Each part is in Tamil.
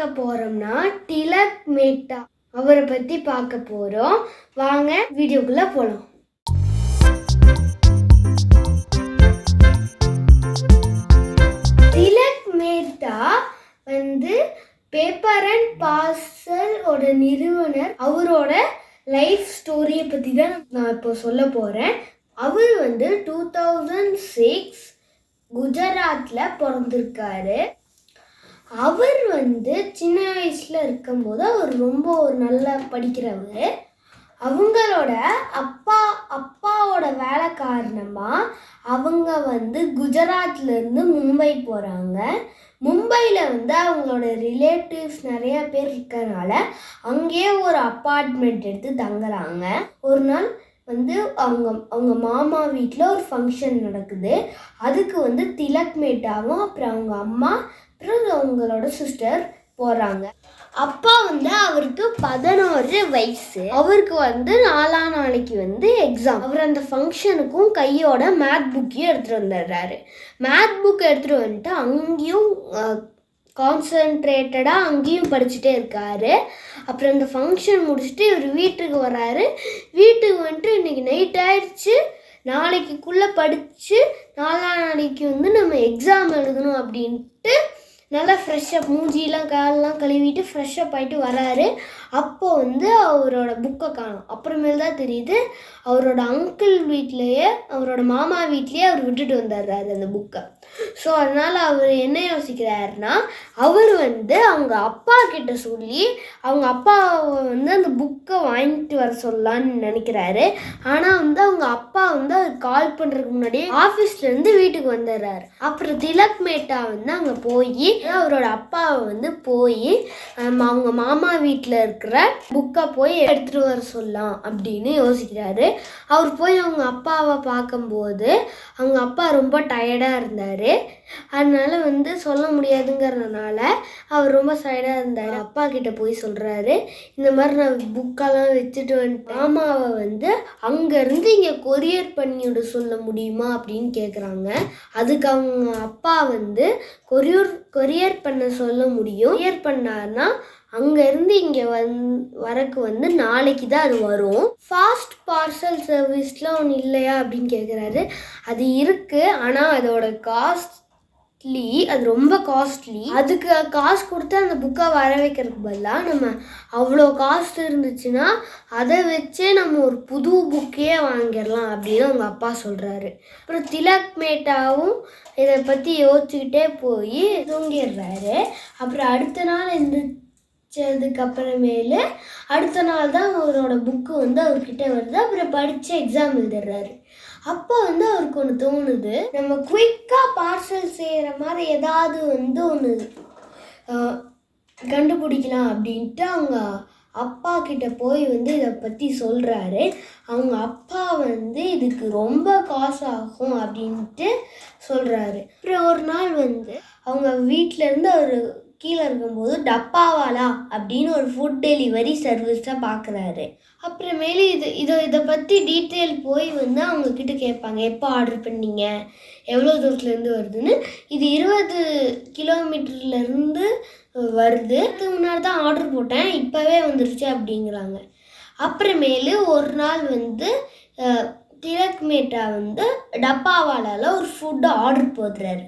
பார்க்க போறோம்னா திலக் மேட்டா அவரை பத்தி பார்க்க போறோம். வாங்க வீடியோக்குள்ள போலாம். திலக் மேத்தா வந்து பேப்பர் அண்ட் பார்சல் நிறுவனர். அவரோட லைஃப் ஸ்டோரியை பற்றி தான் நான் இப்போ சொல்ல போகிறேன் அவர் வந்து டூ தௌசண்ட் சிக்ஸ் குஜராத்தில் பிறந்திருக்காரு. அவர் வந்து சின்ன வயசில் இருக்கும்போது அவர் ரொம்ப ஒரு நல்லா படிக்கிறவர். அவங்களோட அப்பா அப்பாவோட வேலை காரணமாக அவங்க வந்து குஜராத்லேருந்து மும்பை போகிறாங்க மும்பையில் வந்து அவங்களோட ரிலேட்டிவ்ஸ் நிறைய பேர் இருக்கறனால அங்கேயே ஒரு அப்பார்ட்மெண்ட் எடுத்து தங்குறாங்க. ஒரு நாள் வந்து அவங்க அவங்க மாமா வீட்டில் ஒரு ஃபங்க்ஷன் நடக்குது. அதுக்கு வந்து திலக் மேட்டாவும் அப்புறம் அவங்க அம்மா அப்புறம் அவங்களோட சிஸ்டர் போகிறாங்க அப்பா வந்து அவருக்கு பதினோரு வயசு. அவருக்கு வந்து நாலா நாளைக்கு வந்து எக்ஸாம் அவர் அந்த ஃபங்க்ஷனுக்கும் கையோட மேத் புக்கையும் எடுத்துகிட்டு வந்துடுறாரு. மேத் புக் எடுத்துகிட்டு வந்துட்டு அங்கேயும் கான்சன்ட்ரேட்டடாக அங்கேயும் படிச்சுட்டே இருக்காரு. அப்புறம் அந்த ஃபங்க்ஷன் முடிச்சுட்டு இவர் வீட்டுக்கு வராரு வீட்டுக்கு வந்துட்டு இன்னைக்கு நைட் ஆயிடுச்சு. நாளைக்குள்ளே படித்து நாலா நாளைக்கு வந்து நம்ம எக்ஸாம் எழுதணும் அப்படின்ட்டு நல்லா ஃப்ரெஷ்ஷப் மூஞ்சிலாம் காலெலாம் கழுவிட்டு ஃப்ரெஷ்ஷப் ஆகிட்டு வராரு. அப்போ வந்து அவரோட புக்கை காணும். அப்புறமேல் தான் தெரியுது அவரோட அங்கிள் வீட்லேயே அவரோட மாமா வீட்லேயே அவர் விட்டுட்டு வந்துடுறாரு அந்த புக்கை ஸோ அதனால் அவர் என்ன யோசிக்கிறாருன்னா அவர் வந்து அவங்க அப்பா கிட்ட சொல்லி அவங்க அப்பாவை வந்து அந்த புக்கை வாங்கிட்டு வர சொல்லலான்னு நினைக்கிறாரு. ஆனால் வந்து அவங்க அப்பா வந்து அவர் கால் பண்ணுறதுக்கு முன்னாடி ஆஃபீஸ்லேருந்து வீட்டுக்கு வந்துடுறாரு. அப்புறம் திலக் மேட்டா வந்து அங்கே போய் அவரோட அப்பாவை வந்து போய் அவங்க மாமா வீட்டில் இருக்கிற புக்கை போய் எடுத்துகிட்டு வர சொல்லலாம் அப்படின்னு யோசிக்கிறாரு. அவர் போய் அவங்க அப்பாவை பார்க்கும்போது அவங்க அப்பா ரொம்ப டயர்டாக இருந்தார். அதனால வந்து சொல்ல முடியாதுங்கிறதுனால அவர் ரொம்ப சைடாக இருந்தார். அப்பா கிட்ட போய் சொல்கிறாரு இந்த மாதிரி நான் புக்கெல்லாம் வச்சுட்டு வந்துட்டு மாமாவை வந்து அங்கேருந்து இங்கே கொரியர் பண்ணிவிட சொல்ல முடியுமா? அப்படின்னு கேட்குறாங்க அதுக்கு அவங்க அப்பா வந்து கொரியர் கொரியர் பண்ண சொல்ல முடியும். கொரியர் பண்ணாருன்னா அங்கேருந்து இங்கே வந் வரக்கு வந்து நாளைக்கு தான் அது வரும். ஃபாஸ்ட் பார்சல் சர்வீஸ்லாம் ஒன்று இல்லையா அப்படின்னு கேட்குறாரு அது இருக்குது ஆனால் அதோட காஸ்ட்லி அது ரொம்ப காஸ்ட்லி அதுக்கு காசு கொடுத்து அந்த புக்கை வர வைக்கிறதுக்கு பதிலாக நம்ம அவ்வளோ காஸ்ட் இருந்துச்சுன்னா அதை வச்சே நம்ம ஒரு புது புக்கே வாங்கிடலாம் அப்படின்னு அவங்க அப்பா சொல்கிறாரு அப்புறம் திலக் மேட்டாவும் இதை பற்றி யோசிச்சுக்கிட்டே போய் தூங்கிடுறாரு. அப்புறம் அடுத்த நாள் எந்திரிச்சதுக்கு அப்புறமேலு அடுத்த நாள் தான் அவரோட புக்கு வந்து அவர்கிட்ட வருது. அப்புறம் படித்து எக்ஸாம் எழுதிடுறாரு அப்போ வந்து அவருக்கு ஒன்று தோணுது. நம்ம குயிக்காக பார்சல் செய்கிற மாதிரி ஏதாவது வந்து ஒன்று கண்டுபிடிக்கலாம் அப்படின்ட்டு அவங்க அப்பா கிட்ட போய் வந்து இதை பற்றி சொல்கிறாரு அவங்க அப்பா வந்து இதுக்கு ரொம்ப காசு ஆகும் அப்படின்ட்டு சொல்கிறாரு அப்புறம் ஒரு நாள் வந்து அவங்க வீட்டிலேருந்து அவர் கீழே இருக்கும்போது டப்பாவாலா அப்படின்னு ஒரு ஃபுட் டெலிவரி சர்வீஸை பார்க்குறாரு அப்புறமேலு இது இதை இதை பற்றி டீட்டெயில் போய் வந்து அவங்கக்கிட்ட கேட்பாங்க. எப்போ ஆர்டர் பண்ணீங்க? எவ்வளோ தூரத்துலேருந்து வருதுன்னு. இது இருபது கிலோமீட்டர்லேருந்து வருது. அதுக்கு முன்னாடி தான் ஆர்டர் போட்டேன். இப்போவே வந்துருச்சு அப்படிங்கிறாங்க. அப்புறமேலு ஒரு நாள் வந்து திலக் மேட்டா வந்து டப்பாவாலால ஒரு ஃபுட்டு ஆர்டர் போடுறாரு.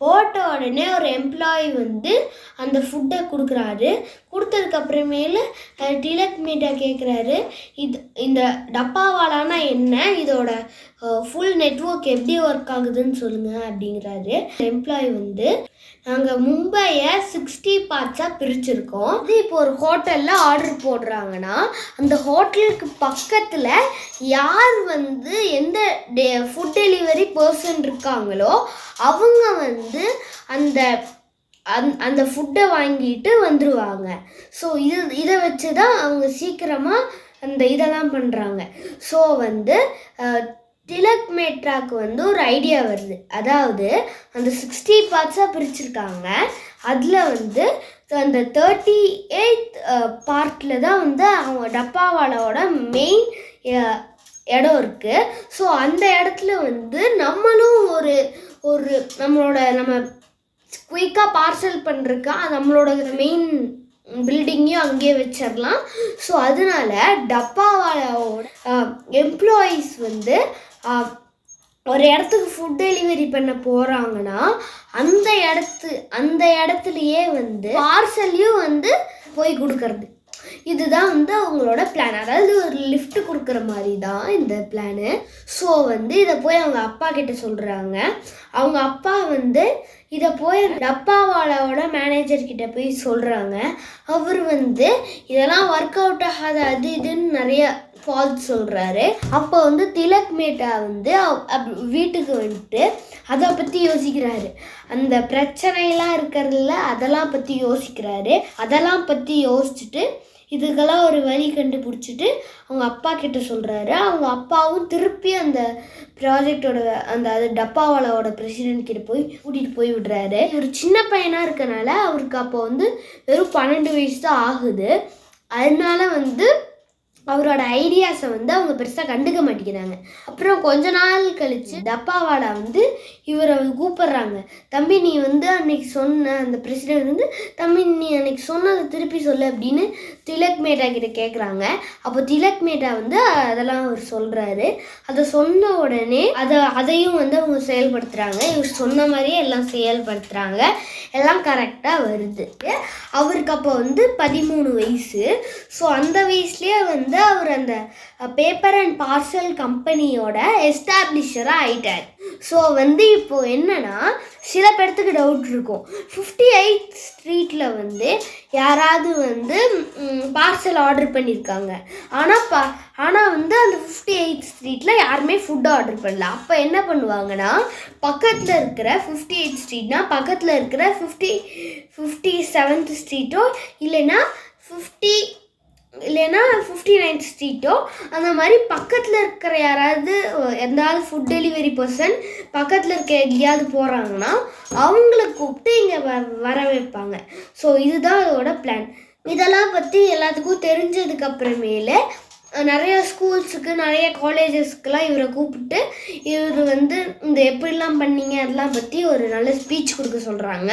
போட்ட உடனே ஒரு எம்ப்ளாயி வந்து அந்த ஃபுட்டை கொடுக்குறாரு. கொடுத்ததுக்கு டிலக் அஹ், கேட்குறாரு இது இந்த டப்பாவாலானா என்ன? இதோட ஃபுல் நெட்ஒர்க் எப்படி ஒர்க் ஆகுதுன்னு சொல்லுங்கள் அப்படிங்கிறாரு. எம்ப்ளாயி வந்து நாங்கள் மும்பையை சிக்ஸ்டி பார்ட்ஸாக பிரிச்சிருக்கோம். இது இப்போ ஒரு ஹோட்டலில் ஆர்டர் போடுறாங்கன்னா அந்த ஹோட்டலுக்கு பக்கத்தில் யார் வந்து எந்த டே ஃபுட் டெலிவரி பர்சன் இருக்காங்களோ அவங்க வந்து அந்த அந் அந்த ஃபுட்டை வாங்கிட்டு வந்துடுவாங்க ஸோ இது இதை வச்சு தான் அவங்க சீக்கிரமாக அந்த இதெல்லாம் பண்ணுறாங்க ஸோ வந்து திலக் மேட்ராக்கு வந்து ஒரு ஐடியா வருது. அதாவது அந்த சிக்ஸ்டி பார்ட்ஸாக பிரிச்சிருக்காங்க. அதில் வந்து அந்த தேர்ட்டி எயித் பார்ட்டில் தான் வந்து அவங்க டப்பாவாலோட மெயின் இடம் இருக்குது ஸோ அந்த இடத்துல வந்து நம்மளும் ஒரு ஒரு நம்மளோட நம்ம குயிக்காக பார்சல் பண்ணுறக்கா நம்மளோட மெயின் பில்டிங்கையும் அங்கேயே வச்சிடலாம். ஸோ அதனால டப்பாவாலோட எம்ப்ளாயீஸ் வந்து ஒரு இடத்துக்கு ஃபுட் டெலிவரி பண்ண போகிறாங்கன்னா அந்த இடத்து அந்த இடத்துலையே வந்து பார்சல்லையும் வந்து போய் கொடுக்கறது. இதுதான் வந்து அவங்களோட பிளான் அதாவது ஒரு லிஃப்ட் கொடுக்குற மாதிரி தான் இந்த பிளானு ஸோ வந்து இதை போய் அவங்க அப்பா கிட்ட சொல்கிறாங்க அவங்க அப்பா வந்து இதை போய் டப்பாவாலாவோட மேனேஜர் கிட்ட போய் சொல்கிறாங்க அவர் வந்து இதெல்லாம் ஒர்க் அவுட் ஆகாத அது இதுன்னு நிறைய ஃபால்ஸ் சொல்கிறாரு அப்போ வந்து திலக் மேட்டா வந்து அப்- வீட்டுக்கு வந்துட்டு அதை பற்றி யோசிக்கிறாரு. அந்த பிரச்சனையெல்லாம் இருக்கிறதுல அதெல்லாம் பற்றி யோசிக்கிறாரு. அதெல்லாம் பற்றி யோசிச்சுட்டு இதுக்கெல்லாம் ஒரு வழி கண்டுபிடிச்சிட்டு அவங்க அப்பா கிட்ட சொல்கிறாரு அவங்க அப்பாவும் திருப்பி அந்த ப்ராஜெக்டோட அந்த அது டப்பாவாலாவோட பிரசிடென்ட் கிட்ட போய் கூட்டிகிட்டு போய் விடுறாரு. ஒரு சின்ன பையனாக இருக்கனால அவருக்கு அப்போ வந்து வெறும் பன்னெண்டு வயசு தான் ஆகுது. அதனால வந்து அவரோட ஐடியாஸை வந்து அவங்க பெருசாக கண்டுக்க மாட்டேங்கிறாங்க. அப்புறம் கொஞ்ச நாள் கழித்து டப்பாவாடா வந்து இவரை கூப்பிடுறாங்க. தம்பி நீ வந்து அன்னைக்கு சொன்ன அந்த பிரசிடென்ட் வந்து தம்பி நீ அன்னைக்கு சொன்னதை திருப்பி சொல்லு அப்படின்னு திலக் மேட்டா கிட்ட கேட்குறாங்க அப்போ திலக் மேட்டா வந்து அதெல்லாம் அவர் சொல்கிறாரு அதை சொன்ன உடனே அதை அதையும் வந்து அவங்க செயல்படுத்துகிறாங்க இவர் சொன்ன மாதிரியே எல்லாம் செயல்படுத்துகிறாங்க எல்லாம் கரெக்டாக வருது. அவருக்கு அப்போ வந்து பதிமூணு வயசு. ஸோ அந்த வயசுலேயே வந்து அவர் அந்த பேப்பர் அண்ட் பார்சல் கம்பெனியோட எஸ்டாப்ளிஷராக ஆயிட்டார். ஸோ வந்து இப்போ என்னன்னா சில பேர்த்துக்கு டவுட் இருக்கும். ஃபிஃப்டி எயிட் ஸ்ட்ரீட்டில் வந்து யாராவது வந்து பார்சல் ஆர்டர் பண்ணியிருக்காங்க ஆனால் பா ஆனால் வந்து அந்த ஃபிஃப்டி எயிட் ஸ்ட்ரீட்டில் யாருமே ஃபுட் ஆர்டர் பண்ணல. அப்போ என்ன பண்ணுவாங்கன்னா பக்கத்தில் இருக்கிற ஃபிஃப்டி எயிட் ஸ்ட்ரீட்னா பக்கத்தில் இருக்கிற ஃபிஃப்டி ஃபிஃப்டி செவன்த் ஸ்ட்ரீட்டோ இல்லைன்னா ஃபிஃப்டி இல்லைன்னா ஃபிஃப்டி நைன்த் ஸ்ட்ரீட்டோ அந்த மாதிரி பக்கத்தில் இருக்கிற யாராவது எந்தாவது ஃபுட் டெலிவரி பர்சன் பக்கத்தில் இருக்க எங்கேயாவது போகிறாங்கன்னா அவங்கள கூப்பிட்டு இங்கே வ வர வைப்பாங்க. ஸோ இதுதான் அதோட பிளான் இதெல்லாம் பற்றி எல்லாத்துக்கும் தெரிஞ்சதுக்கப்புறமேலே நிறைய ஸ்கூல்ஸுக்கு நிறைய காலேஜஸ்க்குலாம் இவரை கூப்பிட்டு இவர் வந்து இந்த எப்படிலாம் பண்ணீங்க அதெல்லாம் பற்றி ஒரு நல்ல ஸ்பீச் கொடுக்க சொல்கிறாங்க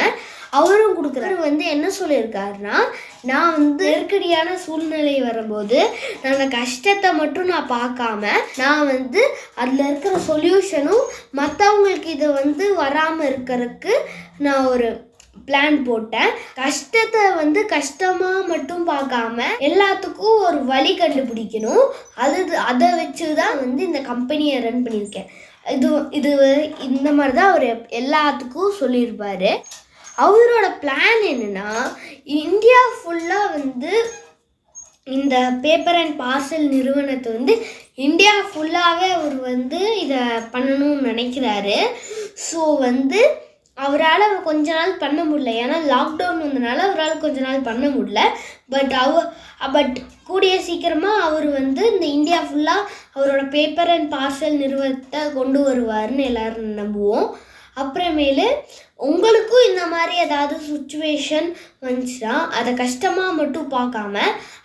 அவரும் கொடுக்குறாரு. வந்து என்ன சொல்லியிருக்காருன்னா நான் வந்து நெருக்கடியான சூழ்நிலை வரும்போது நான் அந்த கஷ்டத்தை மட்டும் நான் பார்க்காம நான் வந்து அதில் இருக்கிற சொல்யூஷனும் மற்றவங்களுக்கு இது வந்து வராமல் இருக்கிறதுக்கு நான் ஒரு பிளான் போட்டேன். கஷ்டத்தை வந்து கஷ்டமாக மட்டும் பார்க்காம எல்லாத்துக்கும் ஒரு வழி கண்டுபிடிக்கணும். அது அதை வச்சு தான் வந்து இந்த கம்பெனியை ரன் பண்ணியிருக்கேன். இது இது இந்த மாதிரி தான் அவர் எல்லாத்துக்கும் சொல்லியிருப்பார். அவரோட பிளான் என்னன்னா இந்தியா ஃபுல்லாக வந்து இந்த பேப்பர் அண்ட் பார்சல் நிறுவனத்தை வந்து இந்தியா ஃபுல்லாகவே அவர் வந்து இதை பண்ணணும்னு நினைக்கிறாரு. ஸோ வந்து அவரால் கொஞ்ச நாள் பண்ண முடியல. ஏன்னா லாக்டவுன் வந்தனால அவரால் கொஞ்ச நாள் பண்ண முடியல. பட் அவ பட் கூடிய சீக்கிரமாக அவர் வந்து இந்த இந்தியா ஃபுல்லாக அவரோட பேப்பர் அண்ட் பார்சல் நிறுவனத்தை கொண்டு வருவார்னு எல்லோரும் நம்புவோம். அப்புறமேலு உங்களுக்கும் இந்த மாதிரி ஏதாவது சுச்சுவேஷன் வந்துச்சுன்னா அதை கஷ்டமாக மட்டும் பார்க்காம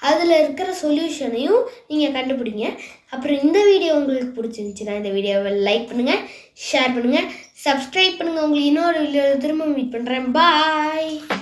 அதில் இருக்கிற சொல்யூஷனையும் நீங்கள் கண்டுபிடிங்க. அப்புறம் இந்த வீடியோ உங்களுக்கு பிடிச்சிருந்துச்சுன்னா இந்த வீடியோவை லைக் பண்ணுங்கள் ஷேர் பண்ணுங்கள் சப்ஸ்கிரைப் பண்ணுங்கள் உங்களுக்கு இன்னொரு வீடியோ திரும்ப மீட் பண்ணுறேன் பாய்